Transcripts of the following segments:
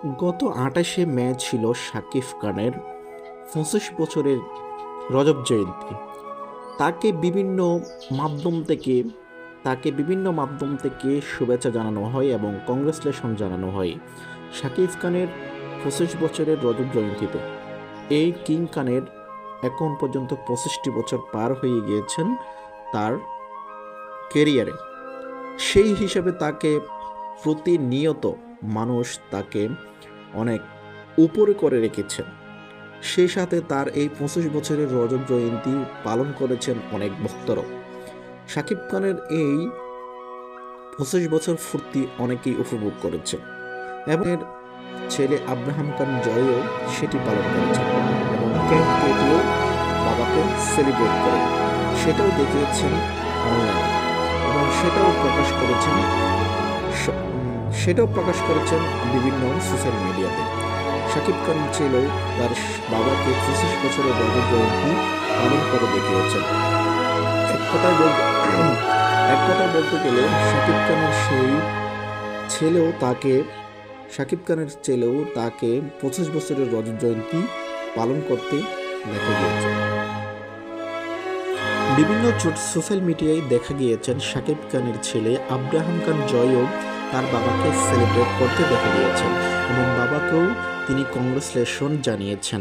গত আঠাশে মে ছিল শাকিব খানের পঁচিশ বছরের রজব জয়ন্তী। তাকে বিভিন্ন মাধ্যম থেকে, তাকে বিভিন্ন মাধ্যম থেকে শুভেচ্ছা জানানো হয় এবং কংগ্রেচুলেশন জানানো হয় শাকিব খানের পঁচিশ বছরের রজব জয়ন্তীতে। এই কিং খানের এখন পর্যন্ত পঁচিশটি বছর পার হয়ে গিয়েছেন তার কেরিয়ারে সেই হিসাবে তাকে প্রতিনিয়ত মানুষ তাকে অনেক উপরে করে রেখেছেন। সেই সাথে তার এই পঁচিশ বছরের রজত জয়ন্তী পালন করেছেন অনেক ভক্তরাও। শাকিব খানের এই পঁচিশ বছর ফুর্তি অনেকেই উপভোগ করেছে এবং এর ছেলে আব্রাহাম খান জয়ও সেটি পালন করেছেন এবং কেক কেটেও বাবাকে সেলিব্রেট করে সেটাও দেখিয়েছেন অনলাইনে এবং সেটাও প্রকাশ করেছেন সেটাও প্রকাশ করেছেন বিভিন্ন সোশ্যাল মিডিয়াতে। শাকিব খান ছেলেও তার বাবাকে পঁচিশ বছরের জয়ন্তী পালন করে দেখিয়েছেন। এক কথায় বলতে এক কথায় বলতে গেলে শাকিব খানের সেই ছেলেও তাকে, শাকিব খানের ছেলেও তাকে পঁচিশ বছরের রজত জয়ন্তী পালন করতে দেখা গিয়েছে। বিভিন্ন সোশ্যাল মিডিয়ায় দেখা গিয়েছেন শাকিব খানের ছেলে আব্রাহাম খান জয়ও তার বাবাকে সেলিব্রেট করতে দেখা গিয়েছেন এবং বাবাকেও তিনি কংগ্রেচুলেশন জানিয়েছেন।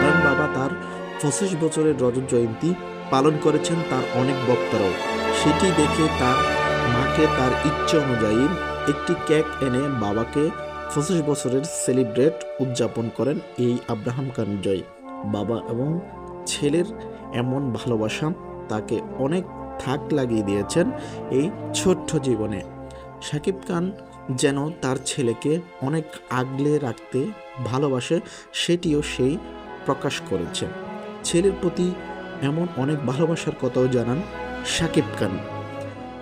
কারণ বাবা তার পঁচিশ বছরের রজত জয়ন্তী পালন করেছেন তার অনেক বক্তারাও। সেটি দেখে তার মাকে তার ইচ্ছে অনুযায়ী একটি কেক এনে বাবাকে পঁচিশ বছরের সেলিব্রেট উদযাপন করেন এই আব্রাহাম খান জয় বাবা এবং ছেলের এমন ভালোবাসা তাকে অনেক থাক লাগিয়ে দিয়েছেন এই ছোট্ট জীবনে। শাকিব খান যেন তার ছেলেকে অনেক আগলে রাখতে ভালোবাসে, সেটিও সেই প্রকাশ করেছে। ছেলের প্রতি এমন অনেক ভালোবাসার কথাও জানান শাকিব খান।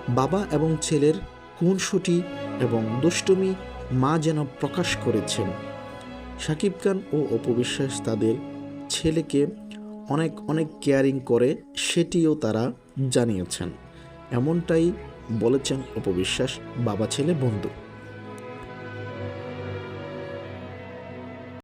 বাবা এবং ছেলের খুনসুটি এবং দুষ্টুমি মা যেন প্রকাশ করেছেন। শাকিব খান ও অপবিশ্বাস তাদের ছেলেকে অনেক অনেক কেয়ারিং করে সেটিও তারা জানিয়েছেন। এমনটাই বলেছেন অপবিশ্বাস বাবা ছেলে বন্ধু।